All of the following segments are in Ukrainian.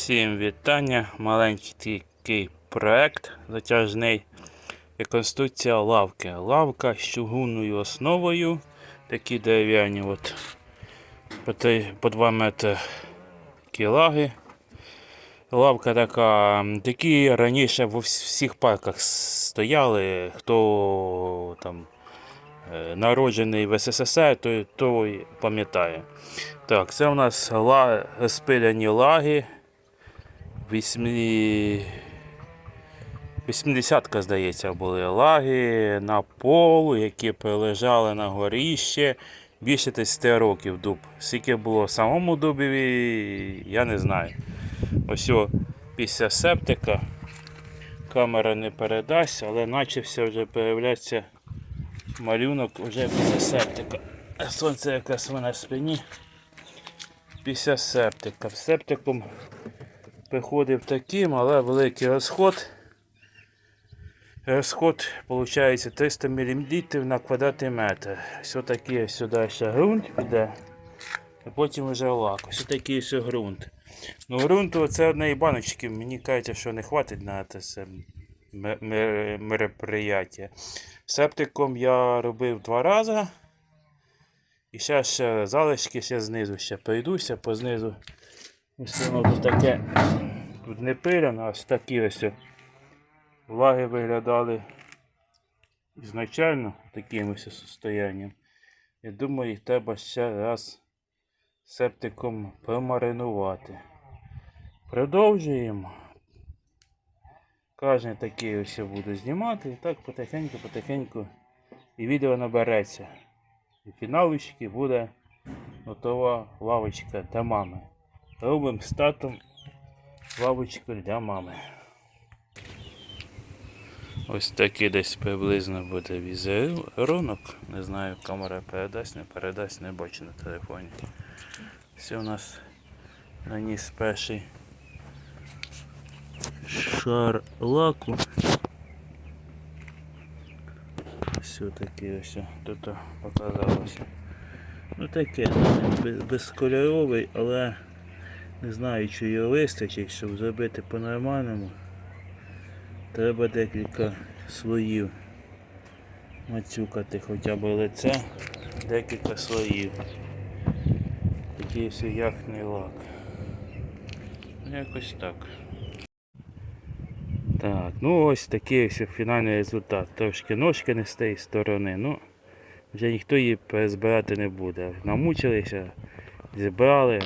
Всім вітання. Маленький такий проект затяжний. Реконструкція лавки. Лавка з чугунною основою. Такі дерев'яні от по, три- по 2 метри кілаги. Лавка така, такі раніше в всіх парках стояли, хто там е, народжений в СССР, той, той пам'ятає. Так, це у нас ла... спиляні лаги. Вісьмі... 80-ка, здається, були лаги на полу, які прилежали на горіще більше 10 років дуб. Скільки було в самому дубі, я не знаю. Ось о, після септика камера не передасть, але почався вже появлятися малюнок вже після септика. Сонце якраз в на спині. Після септика. Септиком приходив таким, але великий розход. Розход виходить 300 мл на квадратний метр. Ось такий сюди ще ґрунт піде. І потім вже лак. Ось такий ось ґрунт. Ну ґрунту це однієї баночки. Мені кажеться, що не хватить на це все ме- ме- мероприятие. Септиком я робив два рази. І ще ще залишки ще знизу ще пройдуся по Ось воно тут таке. Тут не пиляно, ось такі ось влаги виглядали ізначально таким ось состоянням. Я думаю, їх треба ще раз септиком промаринувати. Продовжуємо. Кожен такий ось буду знімати. І так потихеньку, потихеньку і відео набереться. І фіналочки буде готова лавочка для мами. Робимо з татом лавочку для мами. Ось такий десь приблизно буде візерунок. Не знаю, камера передасть, не передасть, не бачу на телефоні. Все у нас наніс перший шар лаку. Все таке ось тут показалося. Ну таке, без- безкольоровий, але не знаю, чи його вистачить, щоб зробити по-нормальному. Треба декілька слоїв мацюкати хоча б лице, декілька слоїв. Такий яхний лак. Ну, Якось так. Так, ну ось такий ось фінальний результат. Трошки ножки не з тієї сторони, ну вже ніхто її перезбирати не буде. Намучилися, зібрали.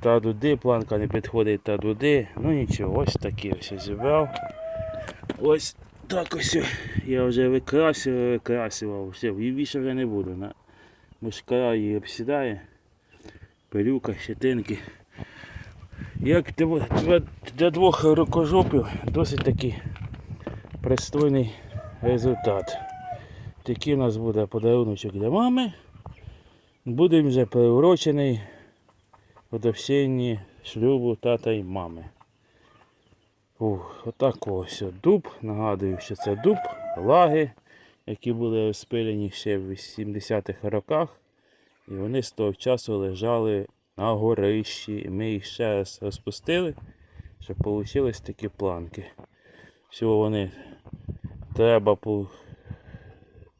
Та, туди планка не підходить та туди. Ну нічого, ось такі ось зібрав. Ось так ось я вже викрасив, викрасував. Все, більше вже не буду. На мушкара її обсідає. Пилюка, щетинки. Як для, двох рукожопів досить такий пристойний результат. Такий у нас буде подаруночок для мами. Буде вже приурочений годовщині шлюбу тата і мами. Ух, отак ось дуб. Нагадую, що це дуб, лаги, які були розпилені ще в 80-х роках. І вони з того часу лежали на горищі. І ми їх ще раз розпустили, щоб вийшли такі планки. Всього вони треба по,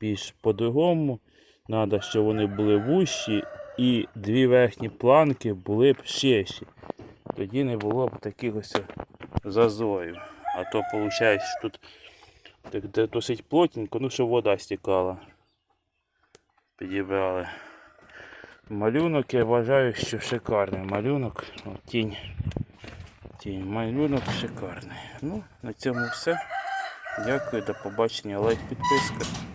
більш по-другому. Треба, щоб вони були вущі і дві верхні планки були б ширші. Тоді не було б таких ось зазорів. А то виходить, що тут так, досить плотненько, ну щоб вода стікала. Підібрали. Малюнок я вважаю, що шикарний малюнок. О, тінь. Тінь. Малюнок шикарний. Ну, на цьому все. Дякую, до побачення. Лайк, підписка.